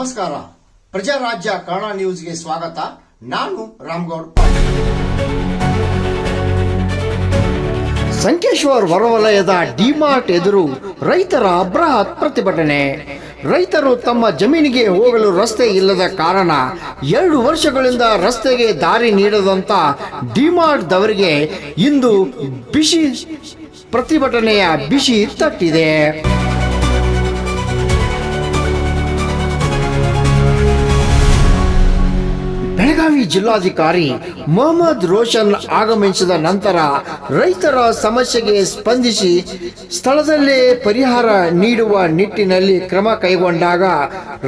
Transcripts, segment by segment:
ನಮಸ್ಕಾರ. ಪ್ರಜಾರಾಜ್ಯ ಕನ್ನಡ ನ್ಯೂಸ್ಗೆ ಸ್ವಾಗತ. ನಾನು ರಾಮ್ಗೌಡ್ ಸಂಕೇಶ್ವರ್ ಹೊರವಲಯದ ಡಿಮಾರ್ಟ್ ಎದುರು ರೈತರ ಬೃಹತ್ ಪ್ರತಿಭಟನೆ. ರೈತರು ತಮ್ಮ ಜಮೀನಿಗೆ ಹೋಗಲು ರಸ್ತೆ ಇಲ್ಲದ ಕಾರಣ ಎರಡು ವರ್ಷಗಳಿಂದ ರಸ್ತೆಗೆ ದಾರಿ ನೀಡದಂತ ಡಿಮಾರ್ಟ್ ದವರಿಗೆ ಇಂದು ಬಿಸಿ ಪ್ರತಿಭಟನೆಯ ಬಿಸಿ ತಟ್ಟಿದೆ. ಬೆಳಗಾವಿ ಜಿಲ್ಲಾಧಿಕಾರಿ ಮೊಹಮ್ಮದ್ ರೋಷನ್ ಆಗಮಿಸಿದ ನಂತರ ರೈತರ ಸಮಸ್ಯೆಗೆ ಸ್ಪಂದಿಸಿ ಸ್ಥಳದಲ್ಲೇ ಪರಿಹಾರ ನೀಡುವ ನಿಟ್ಟಿನಲ್ಲಿ ಕ್ರಮ ಕೈಗೊಂಡಾಗ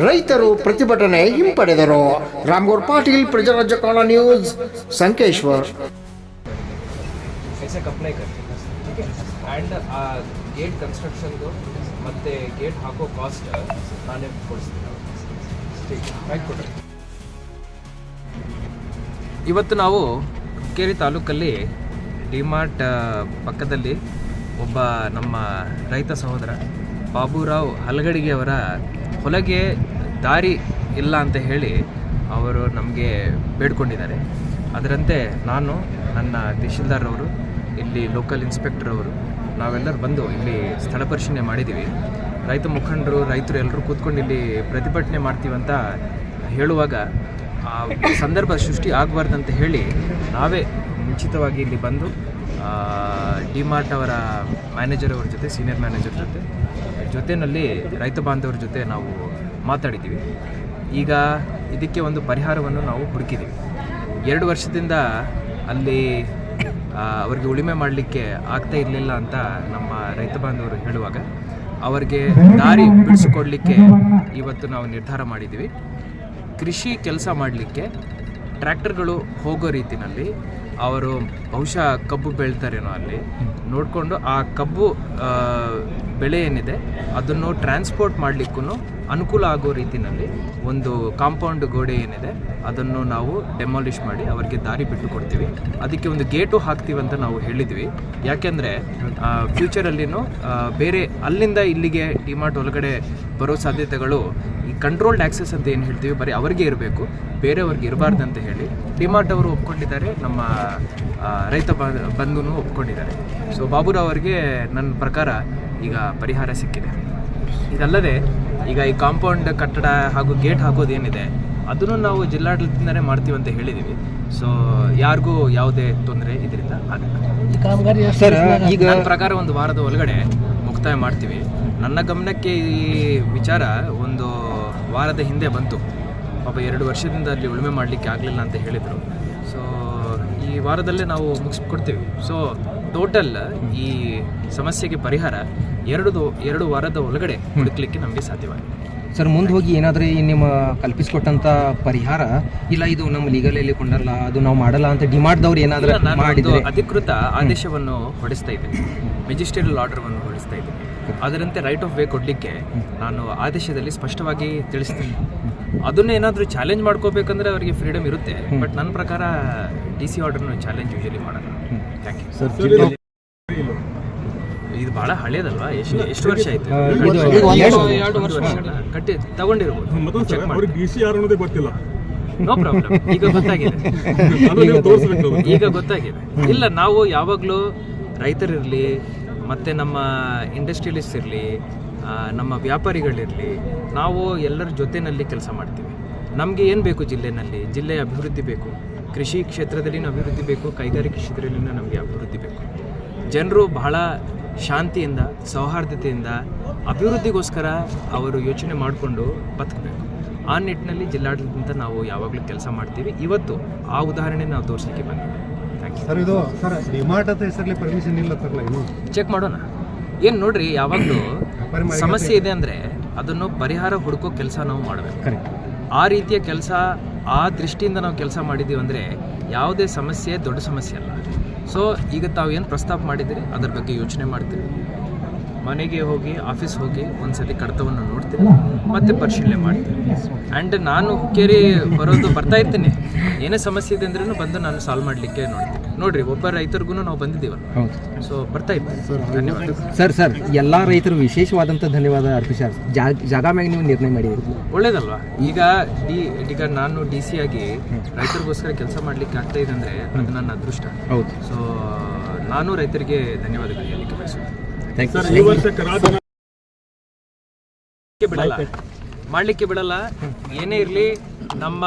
ರೈತರು ಪ್ರತಿಭಟನೆ ಹಿಂಪಡೆದರು. ರಾಮಗೌರ್ ಪಾಟೀಲ್, ಪ್ರಜಾರಾಜ್ಯ ಕಾಲ ನ್ಯೂಸ್, ಸಂಕೇಶ್ವರ್. ಗೇಟ್ ಕನ್ಸ್ಟ್ರಕ್ಷನ್ದು ಮತ್ತೆ ಗೇಟ್ ಹಾಕೋ ಕಾಸ್ಟ್ ನಾನೇ ಕೊಡಿಸ್ತೀನಿ. ಇವತ್ತು ನಾವು ಹುಕ್ಕೇರಿ ತಾಲೂಕಲ್ಲಿ ಡಿಮಾರ್ಟ್ ಪಕ್ಕದಲ್ಲಿ ಒಬ್ಬ ನಮ್ಮ ರೈತ ಸಹೋದರ ಬಾಬುರಾವ್ ಹಲಗಡಿಗೆಯವರ ಹೊಲಗೆ ದಾರಿ ಇಲ್ಲ ಅಂತ ಹೇಳಿ ಅವರು ನಮಗೆ ಬೇಡ್ಕೊಂಡಿದ್ದಾರೆ. ಅದರಂತೆ ನಾನು, ನನ್ನ ತಹಶೀಲ್ದಾರ್ ಅವರು, ಇಲ್ಲಿ ಲೋಕಲ್ ಇನ್ಸ್ಪೆಕ್ಟರ್ ಅವರು, ನಾವೆಲ್ಲರೂ ಬಂದು ಇಲ್ಲಿ ಸ್ಥಳ ಪರಿಶೀಲನೆ ಮಾಡಿದ್ದೀವಿ. ರೈತ ಮುಖಂಡರು, ರೈತರು ಎಲ್ಲರೂ ಕೂತ್ಕೊಂಡು ಇಲ್ಲಿ ಪ್ರತಿಭಟನೆ ಮಾಡ್ತೀವಂತ ಹೇಳುವಾಗ ಆ ಸಂದರ್ಭ ಸೃಷ್ಟಿ ಆಗಬಾರ್ದಂತ ಹೇಳಿ ನಾವೇ ಮುಂಚಿತವಾಗಿ ಇಲ್ಲಿ ಬಂದು ಡಿಮಾರ್ಟ್ ಅವರ ಮ್ಯಾನೇಜರ್ ಅವ್ರ ಜೊತೆ ಸೀನಿಯರ್ ಮ್ಯಾನೇಜರ್ ಜೊತೆ ಜೊತೆಯಲ್ಲಿ ರೈತ ಬಾಂಧವರ ಜೊತೆ ನಾವು ಮಾತಾಡಿದ್ದೀವಿ. ಈಗ ಇದಕ್ಕೆ ಒಂದು ಪರಿಹಾರವನ್ನು ನಾವು ಹುಡುಕಿದ್ದೀವಿ. ಎರಡು ವರ್ಷದಿಂದ ಅಲ್ಲಿ ಅವರಿಗೆ ಉಳಿಮೆ ಮಾಡಲಿಕ್ಕೆ ಆಗ್ತಾ ಇರಲಿಲ್ಲ ಅಂತ ನಮ್ಮ ರೈತ ಬಾಂಧವರು ಹೇಳುವಾಗ, ಅವರಿಗೆ ದಾರಿ ಬಿಡಿಸಿಕೊಡ್ಲಿಕ್ಕೆ ಇವತ್ತು ನಾವು ನಿರ್ಧಾರ ಮಾಡಿದ್ದೀವಿ. ಕೃಷಿ ಕೆಲಸ ಮಾಡಲಿಕ್ಕೆ ಟ್ರ್ಯಾಕ್ಟರ್ಗಳು ಹೋಗೋ ರೀತಿನಲ್ಲಿ ಅವರು ಬಹುಶಃ ಕಬ್ಬು ಬೆಳ್ತಾರೇನೋ ಅಲ್ಲಿ. ನೋಡಿಕೊಂಡು ಆ ಕಬ್ಬು ಬೆಳೆ ಏನಿದೆ, ಅದನ್ನು ಟ್ರಾನ್ಸ್ಪೋರ್ಟ್ ಮಾಡಲಿಕ್ಕೂ ಅನುಕೂಲ ಆಗೋ ರೀತಿಯಲ್ಲಿ ಒಂದು ಕಾಂಪೌಂಡ್ ಗೋಡೆ ಏನಿದೆ, ಅದನ್ನು ನಾವು ಡೆಮಾಲಿಷ್ ಮಾಡಿ ಅವರಿಗೆ ದಾರಿ ಬಿಟ್ಟು ಕೊಡ್ತೀವಿ ಅದಕ್ಕೆ ಒಂದು ಗೇಟು ಹಾಕ್ತೀವಿ ಅಂತ ನಾವು ಹೇಳಿದ್ವಿ. ಯಾಕೆಂದರೆ ಫ್ಯೂಚರಲ್ಲಿನೂ ಬೇರೆ ಅಲ್ಲಿಂದ ಇಲ್ಲಿಗೆ ಡಿಮಾರ್ಟ್ ಒಳಗಡೆ ಬರೋ ಸಾಧ್ಯತೆಗಳು ಈ ಕಂಟ್ರೋಲ್ಡ್ ಆಕ್ಸೆಸ್ ಅಂತ ಏನು ಹೇಳ್ತೀವಿ, ಬರೀ ಅವರಿಗೆ ಇರಬೇಕು, ಬೇರೆಯವ್ರಿಗೆ ಇರಬಾರ್ದು ಅಂತ ಹೇಳಿ ಡಿಮಾರ್ಟ್ ಅವರು ಒಪ್ಕೊಂಡಿದ್ದಾರೆ, ನಮ್ಮ ರೈತ ಬಂಧುನು ಒಪ್ಕೊಂಡಿದ್ದಾರೆ. ಸೊ ಬಾಬುರಾವ್ ಅವರಿಗೆ ನನ್ನ ಪ್ರಕಾರ ಈಗ ಪರಿಹಾರ ಸಿಕ್ಕಿದೆ. ಇದಲ್ಲದೆ ಈಗ ಈ ಕಾಂಪೌಂಡ್ ಕಟ್ಟಡ ಹಾಗೂ ಗೇಟ್ ಹಾಕೋದೇನಿದೆ ಅದನ್ನು ನಾವು ಜಿಲ್ಲಾಡಳಿತದಿಂದನೇ ಮಾಡ್ತೀವಿ ಅಂತ ಹೇಳಿದ್ದೀವಿ ಸೊ ಯಾರಿಗೂ ಯಾವುದೇ ತೊಂದರೆ ಇದರಿಂದ ಆಗಲ್ಲ. ಸರ್ ಈಗ ನನ್ನ ಪ್ರಕಾರ ಒಂದು ವಾರದ ಒಳಗಡೆ ಮುಕ್ತಾಯ ಮಾಡ್ತೀವಿ. ನನ್ನ ಗಮನಕ್ಕೆ ಈ ವಿಚಾರ ಒಂದು ವಾರದ ಹಿಂದೆ ಬಂತು. ಪಾಪ ಎರಡು ವರ್ಷದಿಂದ ಅಲ್ಲಿ ಉಳುಮೆ ಮಾಡಲಿಕ್ಕೆ ಆಗಲಿಲ್ಲ ಅಂತ ಹೇಳಿದರು. ಸೊ ಈ ವಾರದಲ್ಲೇ ನಾವು ಮುಗಿಸ್ಕೊಡ್ತೀವಿ. ಸೊ ಟೋಟಲ್ ಈ ಸಮಸ್ಯೆಗೆ ಪರಿಹಾರ ಎರಡು ಎರಡು ವಾರದ ಒಳಗಡೆ ಹುಡುಕ್ಲಿಕ್ಕೆ ನಮಗೆ ಸಾಧ್ಯವಾಗಿದೆ. ಸರ್ ಮುಂದೆ ಹೋಗಿ ಏನಾದರೂ ಈ ನಿಮ್ಮ ಕಲ್ಪಿಸಿಕೊಟ್ಟಂಥ ಪರಿಹಾರ? ಇಲ್ಲ ಇದು ನಮ್ಮ ಲೀಗಲಲ್ಲಿ ಕೊಂಡಲ್ಲ ಅದು ನಾವು ಮಾಡಲ್ಲ ಅಂತ ಡಿಮಾಂಡ್ದವ್ರು ಏನಾದರೂ ಮಾಡಿದ್ರು? ಅಧಿಕೃತ ಆದೇಶವನ್ನು ಹೊಡಿಸ್ತಾ ಇದ್ದೀನಿ. ಮೆಜಿಸ್ಟ್ರೇಟಲ್ ಆರ್ಡರ್ವನ್ನು ಹೊಡಿಸ್ತಾ ಇದ್ದೀನಿ. ಅದರಂತೆ ರೈಟ್ ಆಫ್ ವೇ ಕೊಡಲಿಕ್ಕೆ ನಾನು ಆದೇಶದಲ್ಲಿ ಸ್ಪಷ್ಟವಾಗಿ ತಿಳಿಸ್ತೀನಿ. ಅದನ್ನ ಏನಾದರೂ ಚಾಲೆಂಜ್ ಮಾಡ್ಕೋಬೇಕಂದ್ರೆ ಅವರಿಗೆ ಫ್ರೀಡಮ್ ಇರುತ್ತೆ ಬಟ್ ನನ್ನ ಪ್ರಕಾರ ಡಿ ಸಿ ಆರ್ಡರ್ನ ಚಾಲೆಂಜ್ ಯೂಶಲಿ ಮಾಡಲ್ಲ. ಯಾಕೆ ಇದು ಬಹಳ ಹಳೇದಲ್ವಾ? ಎಷ್ಟು ಎಷ್ಟು ವರ್ಷ ಆಯ್ತು? ಎರಡು- ವರ್ಷ? ಕಟ್ಟಿ ತಗೊಂಡಿರ್ಬೋದು. ಚೆಕ್ ಮಾಡಿ ಅವ್ರಿಗೆ ಡಿ ಸಿ ಯಾರು ಅನ್ನೋದೇ ಗೊತ್ತಿಲ್ಲ. ನೋ ಪ್ರಾಬ್ಲಮ್ ಈಗ ಗೊತ್ತಾಗಿದೆ. ಈಗ ಗೊತ್ತಾಗಿದೆ. ಇಲ್ಲ ನಾವು ಯಾವಾಗಲೂ ರೈತರಿರಲಿ ಮತ್ತೆ ನಮ್ಮ ಇಂಡಸ್ಟ್ರಿಯಲಿಸ್ಟ್ ಇರಲಿ ನಮ್ಮ ವ್ಯಾಪಾರಿಗಳಿರಲಿ ನಾವು ಎಲ್ಲರ ಜೊತೆನಲ್ಲಿ ಕೆಲಸ ಮಾಡ್ತೀವಿ. ನಮಗೆ ಏನು ಬೇಕು ಜಿಲ್ಲೆನಲ್ಲಿ? ಜಿಲ್ಲೆಯ ಅಭಿವೃದ್ಧಿ ಬೇಕು. ಕೃಷಿ ಕ್ಷೇತ್ರದಲ್ಲಿನ ಅಭಿವೃದ್ಧಿ ಬೇಕು ಕೈಗಾರಿಕೆ ಕ್ಷೇತ್ರದಲ್ಲಿನ ನಮಗೆ ಅಭಿವೃದ್ಧಿ ಬೇಕು. ಜನರು ಬಹಳ ಶಾಂತಿಯಿಂದ ಸೌಹಾರ್ದತೆಯಿಂದ ಅಭಿವೃದ್ಧಿಗೋಸ್ಕರ ಅವರು ಯೋಚನೆ ಮಾಡಿಕೊಂಡು ಬದುಕಬೇಕು. ಆ ನಿಟ್ಟಿನಲ್ಲಿ ಜಿಲ್ಲಾಡಳಿತದಿಂದ ನಾವು ಯಾವಾಗಲೂ ಕೆಲಸ ಮಾಡ್ತೀವಿ. ಇವತ್ತು ಆ ಉದಾಹರಣೆ ನಾವು ತೋರಿಸಲಿಕ್ಕೆ ಬಂದಿದ್ದೀವಿ ಥ್ಯಾಂಕ್ ಯು ಸರ್ ಇದು ಸರ್ ಡಿಮಾರ್ಟ್ ಅಂತ ಹೆಸರಲ್ಲಿ ಪರ್ಮಿಷನ್ ಇಲ್ಲ ಸರ್ ಇನ್ನು ಚೆಕ್ ಮಾಡೋಣ. ಏನು ನೋಡ್ರಿ ಯಾವಾಗಲೂ ಸಮಸ್ಯೆ ಇದೆ ಅಂದರೆ ಅದನ್ನು ಪರಿಹಾರ ಹುಡುಕೋ ಕೆಲಸ ನಾವು ಮಾಡಬೇಕು. ಆ ರೀತಿಯ ಕೆಲಸ ಆ ದೃಷ್ಟಿಯಿಂದ ನಾವು ಕೆಲಸ ಮಾಡಿದ್ದೀವಿ ಅಂದರೆ ಯಾವುದೇ ಸಮಸ್ಯೆ ದೊಡ್ಡ ಸಮಸ್ಯೆ ಅಲ್ಲ. ಸೊ ಈಗ ತಾವು ಏನು ಪ್ರಸ್ತಾಪ ಮಾಡಿದ್ದೀರಿ? ಅದ್ರ ಬಗ್ಗೆ ಯೋಚನೆ ಮಾಡ್ತೀವಿ ಮನೆಗೆ ಹೋಗಿ ಆಫೀಸ್ ಹೋಗಿ ಒಂದ್ಸತಿ ಕಡತವನ್ನು ನೋಡ್ತೀನಿ ಮತ್ತೆ ಪರಿಶೀಲನೆ ಮಾಡ್ತೀನಿ. ಆ್ಯಂಡ್ ನಾನು ಹುಕ್ಕೇರಿ ಬರೋದು ಬರ್ತಾ ಇರ್ತೀನಿ. ಏನೇ ಸಮಸ್ಯೆ ಇದೆ ಅಂದ್ರೂ ಬಂದು ನಾನು ಸಾಲ್ವ್ ಮಾಡಲಿಕ್ಕೆ ನೋಡ್ತೀನಿ. ನೋಡ್ರಿ ಒಬ್ಬ ರೈತರಿಗೂ ನಾವು ಬಂದಿದ್ದೀವಲ್ಲ. ಸೊ ಬರ್ತಾ ಇರ್ತೀನಿ. ಧನ್ಯವಾದ. ಸರ್ ಸರ್ ಎಲ್ಲ ರೈತರು ವಿಶೇಷವಾದಂಥ ಧನ್ಯವಾದ ಅರ್ಪಿಸಾರ್ ಜಾಗ ಮ್ಯಾಗ ನೀವು ನಿರ್ಣಯ ಮಾಡಿದ್ದೀರಿ. ಒಳ್ಳೇದಲ್ವಾ? ಈಗ ಡಿ ಈಗ ನಾನು ಡಿ ಸಿ ಆಗಿ ರೈತರಿಗೋಸ್ಕರ ಕೆಲಸ ಮಾಡ್ಲಿಕ್ಕೆ ಆಗ್ತಾ ಇದೆ ಅಂದ್ರೆ ಅದು ನನ್ನ ಅದೃಷ್ಟ. ಹೌದು. ಸೊ ನಾನು ರೈತರಿಗೆ ಧನ್ಯವಾದಗಳು ಹೇಳಲಿಕ್ಕೆ ಬಯಸುತ್ತೇನೆ ಥ್ಯಾಂಕ್ ಮಾಡ್ಲಿಕ್ಕೆ ಬಿಡಲ್ಲ. ಮಾಡಲಿಕ್ಕೆ ಬಿಡಲ್ಲ. ಏನೇ ಇರಲಿ ನಮ್ಮ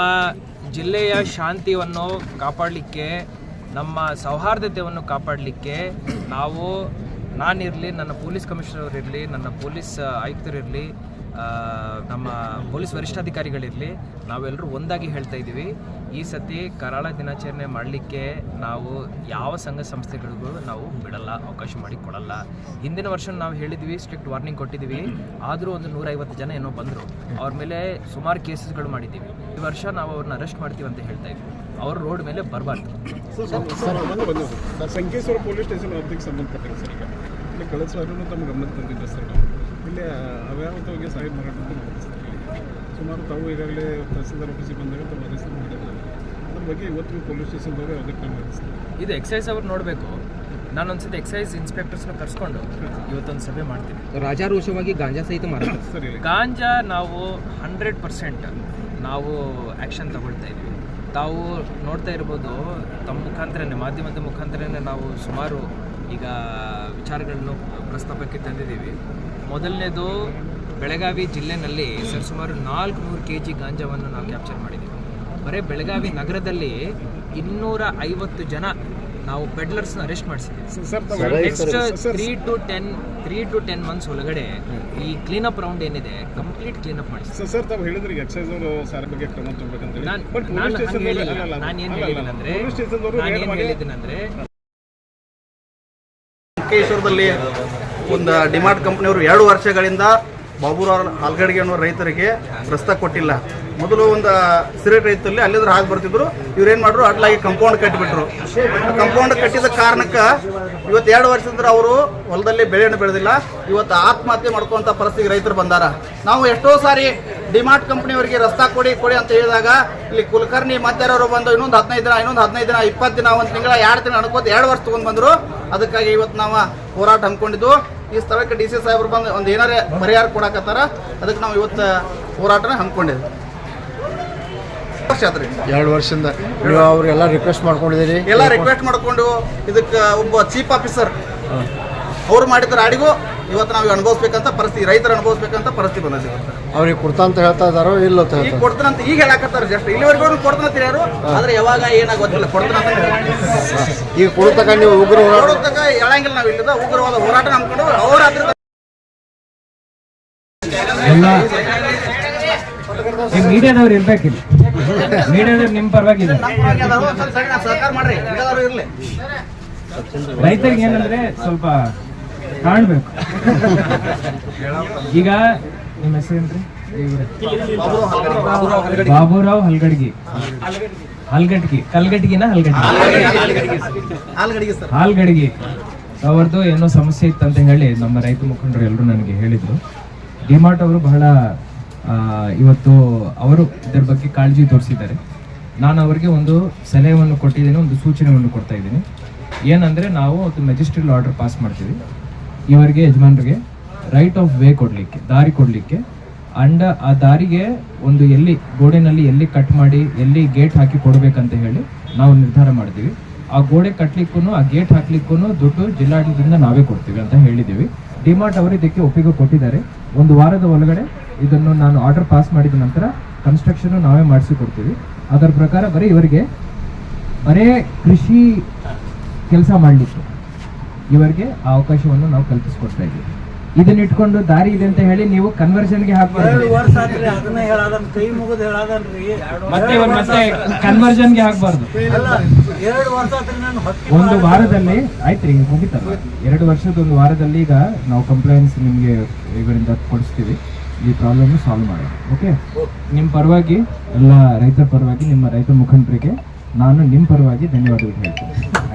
ಜಿಲ್ಲೆಯ ಶಾಂತಿಯನ್ನು ಕಾಪಾಡಲಿಕ್ಕೆ ನಮ್ಮ ಸೌಹಾರ್ದತೆಯನ್ನು ಕಾಪಾಡಲಿಕ್ಕೆ ನಾವು ನಾನಿರಲಿ ನನ್ನ ಪೊಲೀಸ್ ಕಮಿಷನರ್ ಇರಲಿ ನನ್ನ ಪೊಲೀಸ್ ಆಯುಕ್ತರಿರಲಿ ನಮ್ಮ ಪೊಲೀಸ್ ವರಿಷ್ಠಾಧಿಕಾರಿಗಳಿರಲಿ ನಾವೆಲ್ಲರೂ ಒಂದಾಗಿ ಹೇಳ್ತಾ ಇದ್ದೀವಿ. ಈ ಸತಿ ಕರಾಳ ದಿನಾಚರಣೆ ಮಾಡಲಿಕ್ಕೆ ನಾವು ಯಾವ ಸಂಘ ಸಂಸ್ಥೆಗಳಿಗೂ ನಾವು ಬಿಡಲ್ಲ, ಅವಕಾಶ ಮಾಡಿ ಕೊಡಲ್ಲ. ಹಿಂದಿನ ವರ್ಷ ನಾವು ಹೇಳಿದ್ವಿ, ಸ್ಟ್ರಿಕ್ಟ್ ವಾರ್ನಿಂಗ್ ಕೊಟ್ಟಿದ್ದೀವಿ. ಆದರೂ ಒಂದು ನೂರೈವತ್ತು ಜನ ಏನೋ ಬಂದರು. ಅವ್ರ ಮೇಲೆ ಸುಮಾರು ಕೇಸಸ್ಗಳು ಮಾಡಿದ್ದೀವಿ. ಈ ವರ್ಷ ನಾವು ಅವ್ರನ್ನ ಅರೆಸ್ಟ್ ಮಾಡ್ತೀವಿ ಅಂತ ಹೇಳ್ತಾ ಇದ್ವಿ. ಅವ್ರ ರೋಡ್ ಮೇಲೆ ಬರಬಾರ್ದು. ಸಂಕೇಶ್ವರ ಪೊಲೀಸ್ ಸ್ಟೇಷನ್ ವ್ಯಾಪ್ತಿಗೆ ಸಂಬಂಧಪಟ್ಟಿದೆ ಸರ್ ತಂದಿದ್ದ ಸರ್. ಇಲ್ಲಿ ಅವ್ಯಾವತವಾಗಿ ಸಾಯಿ ಮಾರಾಟ ಸುಮಾರು ತಾವು ಈಗಾಗಲೇ ತಹಸೀಲ್ದಾರ್ ಆಫೀಸಿಗೆ ಬಂದಾಗ ತಮ್ಮ ಅರೆಸ್ಟ್ ಮಾಡಿದ್ದಾರೆ. ಅದ್ರ ಬಗ್ಗೆ ಇವತ್ತು ಪೊಲೀಸ್ ಸ್ಟೇಷನ್ದವರು ಯಾವುದೇ ಕ್ರಮ ಇದೆ ಸರ್ ಇದು ಎಕ್ಸೈಸ್ ಅವ್ರು ನೋಡಬೇಕು. ನಾನೊಂದ್ಸತಿ ಎಕ್ಸೈಸ್ ಇನ್ಸ್ಪೆಕ್ಟರ್ಸ್ನ ಕರ್ಸ್ಕೊಂಡು ಇವತ್ತೊಂದು ಸಭೆ ಮಾಡ್ತೀನಿ. ರಾಜಾರೋಷವಾಗಿ ಗಾಂಜಾ ಸಹಿತ ಮಾರಾಟ. ಸರ್. ಗಾಂಜಾ ನಾವು ಹಂಡ್ರೆಡ್ ಪರ್ಸೆಂಟ್ ನಾವು ಆ್ಯಕ್ಷನ್ ತಗೊಳ್ತಾ ಇದ್ವಿ. ತಾವು ನೋಡ್ತಾ ಇರ್ಬೋದು ತಮ್ಮ ಮುಖಾಂತರನೇ ಮಾಧ್ಯಮದ ಮುಖಾಂತರನೇ ನಾವು ಸುಮಾರು ಈಗ ವಿಚಾರಗಳನ್ನು ಪ್ರಸ್ತಾಪಕ್ಕೆ ತಂದಿದ್ದೀವಿ. ಮೊದಲನೇದು ಬೆಳಗಾವಿ ಜಿಲ್ಲೆನಲ್ಲಿ ಸರಿಸುಮಾರು ನಾಲ್ಕು ನೂರು ಕೆ ಜಿ ಗಾಂಜಾವನ್ನು ನಾವು ಕ್ಯಾಪ್ಚರ್ ಮಾಡಿದ್ದೀವಿ. ಬರೀ ಬೆಳಗಾವಿ ನಗರದಲ್ಲಿ ಇನ್ನೂರ ಐವತ್ತು ಜನ ನಾವು ಪೆಡ್ಲರ್ಸ್ನ arrest ಮಾಡಿಸಿದ್ದೀವಿ. Next three to ten three to ten months ಒಳಗಡೆ ಈ ಕ್ಲೀನಪ್ ರೌಂಡ್ ಏನಿದೆ ಕಂಪ್ಲೀಟ್ ಕ್ಲೀನಪ್ ಮಾಡಿ ಸರ್ ಸರ್ ತಾವು ಹೇಳಿದ್ರೆ ಈಗ ಎಕ್ಸೈಸ್ ಅವರು ಸಾರ ಬಗ್ಗೆ ಕ್ರಮ ತಗೋಬೇಕಂತೇಳಿ. ನಾನು ಏನು ಹೇಳಿದ್ದೀನಂದ್ರೆ ಪೊಲೀಸ್ ನಾನು ಏನು ಸಂಕೇಶ್ವರದಲ್ಲಿ ಒಂದು ಡಿಮಾರ್ಟ್ ಕಂಪ್ನಿಯವರು ಎರಡು ವರ್ಷಗಳಿಂದ ಬಾಬುರಾವ್ ಹಾಲ್ಗಡಿಗೆ ಅನ್ನೋ ರೈತರಿಗೆ ರಸ್ತೆ ಕೊಟ್ಟಿಲ್ಲ. ಮೊದಲು ಒಂದು ಸಿರಿ ರೈತಲ್ಲಿ ಅಲ್ಲಿದ್ರೆ ಹಾಗೆ ಬರ್ತಿದ್ರು. ಇವ್ರೇನು ಮಾಡ್ರು? ಅಡ್ಲಾಗಿ ಕಂಪೌಂಡ್ ಕಟ್ಟಿಬಿಟ್ರು. ಕಂಪೌಂಡ್ ಕಟ್ಟಿದ ಕಾರಣಕ್ಕೆ ಇವತ್ತು ಎರಡು ವರ್ಷದಿಂದ ಅವರು ಹೊಲದಲ್ಲಿ ಬೆಳೆಯನ್ನು ಬೆಳೆದಿಲ್ಲ. ಇವತ್ತು ಆತ್ಮಹತ್ಯೆ ಮಾಡ್ಕೊಂಥ ಪರಿಸ್ಥಿತಿ ರೈತರು ಬಂದಾರ. ನಾವು ಎಷ್ಟೋ ಸಾರಿ ಡಿಮಾರ್ಟ್ ಕಂಪ್ನಿಯವರಿಗೆ ರಸ್ತಾ ಕೊಡಿ ಕೊಡಿ ಅಂತ ಹೇಳಿದಾಗ ಇಲ್ಲಿ ಕುಲಕರ್ಣಿ ಮತ್ತಾರವರು ಬಂದು ಇನ್ನೊಂದು ಹದಿನೈದು ದಿನ, ಇನ್ನೊಂದು ಹದಿನೈದು ದಿನ, ಇಪ್ಪತ್ತು ದಿನ, ಒಂದು ತಿಂಗಳ, ಎರಡು ತಿಂಗಳು ಅನ್ಕೋತ ಎರಡು ವರ್ಷ ತೊಗೊಂಡು ಬಂದರು. ಅದಕ್ಕಾಗಿ ಇವತ್ತು ನಾವು ಹೋರಾಟ ಹಮ್ಮಿಕೊಂಡಿದ್ದು. ಈ ಸ್ಥಳಕ್ಕೆ ಡಿ ಸಿ ಸಾಹೇಬ್ರು ಬಂದು ಒಂದು ಏನಾರೇ ಪರಿಹಾರ ಕೊಡಕತ್ತಾರ ಅದಕ್ಕೆ ನಾವು ಇವತ್ತು ಹೋರಾಟನ ಹಮ್ಮಿಕೊಂಡಿದ್ವಿ. ಎರಡು ವರ್ಷದಿಂದ. ನೀವು ಅವ್ರಿಗೆಲ್ಲ ರಿಕ್ವೆಸ್ಟ್ ಮಾಡ್ಕೊಂಡಿದ್ದೀರಿ? ಎಲ್ಲ ರಿಕ್ವೆಸ್ಟ್ ಮಾಡಿಕೊಂಡು ಇದಕ್ಕೆ ಒಬ್ಬ ಚೀಫ್ ಆಫೀಸರ್ ಅವ್ರು ಮಾಡಿದ ಆಡಿಗೂ ಇವತ್ತು ನಾವು ಅನುಭವಿಸ್ಬೇಕಂತ ಪರಿಸ್ಥಿತಿ ರೈತರು ಅನುಭವಿಸ್ಬೇಕಂತ ಪರಿಸ್ಥಿತಿ ಬಂದಿದೆ. ಅವ್ರಿಗೆ ಕೊಡ್ತಾಂತ ಹೇಳ್ತಾ ಇದಾರೋ ಇಲ್ಲ ಅಂತ ಈಗ ಹೇಳ್ತಾರೆ ಕೊಡ್ತಾನಂತ ಈಗ ಹೇಳಕತ್ತಾರ ಜಸ್ಟ್ ಇಲ್ಲಿವರೆಗೂ ಕೊಡ್ತಾನಂತ ಯಾರು ಆದ್ರೆ ಯಾವಾಗ ಏನಾಗ ಗೊತ್ತಿಲ್ಲ. ಕೊಡ್ತಾನಂತ. ಈಗ ಕೊಡ್ತಕ್ಕ ನೀವು ಉಗ್ರ ಹೋರಾಟ ನೋಡೋತಕ ಹೇಳಂಗಿಲ್ಲ ನಾವು ಇಲ್ಲದ. ಉಗ್ರವಾದ ಹೋರಾಟ ನಂಬ್ಕೊಂಡು ಅವ್ರ ಅದ್ರ ಮೀಡಿಯಾದವ್ರು ಇರ್ಬೇಕಿಲ್ಲ. ಮೀಡಿಯಾದವ್ರು ನಿಮ್ಮ ಪರವಾಗಿಲ್ಲ. ನಮ್ಮ ಪರವಾಗಿ ಅದಾರು, ಸ್ವಲ್ಪ ಸರಿ ನಾವು ಸಹಕಾರ ಮಾಡ್ರಿ. ಇಲ್ಲದಾರು ಇರ್ಲಿ. ರೈತರಿಗೆ ಏನಂದ್ರೆ ಸ್ವಲ್ಪ ಕಾಣ್ಬೇಕು. ಈಗ ನಿಮ್ಮ ಹೆಸರೇನ್ರಿ ಬಾಬುರಾವ್ ಹಲ್ಗಡ್ಗಿ. ಹಲ್ಗಡ್ಗಿ. ಕಲ್ಗಡ್ಗಿನ ಹಲ್ಗಡ್ಗಿ? ಹಾಲ್ಗಡಿಗೆ ಅವ್ರದ್ದು ಏನೋ ಸಮಸ್ಯೆ ಇತ್ತಂತ ಹೇಳಿ ನಮ್ಮ ರೈತ ಮುಖಂಡರು ಎಲ್ಲರೂ ನನಗೆ ಹೇಳಿದ್ರು. ಡಿಮಾರ್ಟ್ ಅವರು ಬಹಳ ಇವತ್ತು ಅವರು ಇದರ ಬಗ್ಗೆ ಕಾಳಜಿ ತೋರಿಸಿದ್ದಾರೆ. ನಾನು ಅವರಿಗೆ ಒಂದು ಸಲಹೆಯನ್ನು ಕೊಟ್ಟಿದ್ದೀನಿ ಒಂದು ಸೂಚನೆಯನ್ನು ಕೊಡ್ತಾ ಇದ್ದೀನಿ. ಏನಂದರೆ ನಾವು ಅದು ಮೆಜಿಸ್ಟ್ರಿಯಲ್ ಆರ್ಡರ್ ಪಾಸ್ ಮಾಡ್ತೀವಿ. ಇವರಿಗೆ ಯಜಮಾನರಿಗೆ ರೈಟ್ ಆಫ್ ವೇ ಕೊಡಲಿಕ್ಕೆ, ದಾರಿ ಕೊಡಲಿಕ್ಕೆ. ಅಂಡ್ ಆ ದಾರಿಗೆ ಒಂದು ಎಲ್ಲಿ, ಗೋಡೆನಲ್ಲಿ ಎಲ್ಲಿ ಕಟ್ ಮಾಡಿ, ಎಲ್ಲಿ ಗೇಟ್ ಹಾಕಿ ಕೊಡಬೇಕಂತ ಹೇಳಿ ನಾವು ನಿರ್ಧಾರ ಮಾಡಿದ್ದೀವಿ. ಆ ಗೋಡೆ ಕಟ್ಲಿಕ್ಕೂ ಆ ಗೇಟ್ ಹಾಕ್ಲಿಕ್ಕೂ ದುಡ್ಡು ಜಿಲ್ಲಾಡಳಿತದಿಂದ ನಾವೇ ಕೊಡ್ತೀವಿ ಅಂತ ಹೇಳಿದ್ದೀವಿ. ಡಿಮಾರ್ಟ್ ಅವರು ಇದಕ್ಕೆ ಒಪ್ಪಿಗೆ ಕೊಟ್ಟಿದ್ದಾರೆ. ಒಂದು ವಾರದ ಒಳಗಡೆ ಇದನ್ನು ನಾನು ಆರ್ಡರ್ ಪಾಸ್ ಮಾಡಿದ ನಂತರ ಕನ್ಸ್ಟ್ರಕ್ಷನ್ ನಾವೇ ಮಾಡಿಸಿಕೊಡ್ತೀವಿ. ಅದರ ಪ್ರಕಾರ ಬರೀ ಇವರಿಗೆ ಬರೇ ಕೃಷಿ ಕೆಲಸ ಮಾಡಲಿಕ್ಕೆ ಇವರಿಗೆ ಆ ಅವಕಾಶವನ್ನು ನಾವು ಕಲ್ಪಿಸ್ಕೊಡ್ತಾ ಇದ್ದೀವಿ. ಇದನ್ನ ಇಟ್ಕೊಂಡು ದಾರಿ ಇದೆ ಅಂತ ಹೇಳಿ ನೀವು ಕನ್ವರ್ಷನ್ಗೆ ಹಾಕ್ಬಾರ್ದು ವರ್ಷ ಆತ್ರಿ ಅದನ್ನ ಹೇಳದನ್ ಕೈ ಮುಗಿದು ಹೇಳದನ್ರಿ. ಮತ್ತೆ ಇವ್ರು ಮತ್ತೆ ಕನ್ವರ್ಷನ್ಗೆ ಹಾಕ್ಬಾರ್ದು. ಅಲ್ಲ ಎರಡು ವರ್ಷ ಆತ್ರಿ ನಾನು ಹತ್ತಿ ಒಂದು ವಾರದಲ್ಲಿ ಆಯ್ತು ಈಗ ಮುಗಿತಲ್ಲ. ಎರಡು ವರ್ಷದ ಒಂದು ವಾರದಲ್ಲಿ ಈಗ ನಾವು ಕಂಪ್ಲೇಂಟ್ಸ್ ನಿಮಗೆ ಇವರಿಂದ ಕೊಡಿಸ್ತೀವಿ. ಈ ಪ್ರಾಬ್ಲಮ್ ಸಾಲ್ವ್ ಮಾಡಿ ಓಕೆ ನಿಮ್ಮ ಪರವಾಗಿ ಎಲ್ಲ ರೈತರ ಪರವಾಗಿ ನಿಮ್ಮ ರೈತ ಮುಖಂಡರಿಗೆ ನಾನು ನಿಮ್ಮ ಪರವಾಗಿ ಧನ್ಯವಾದಗಳು ಹೇಳ್ತೀನಿ.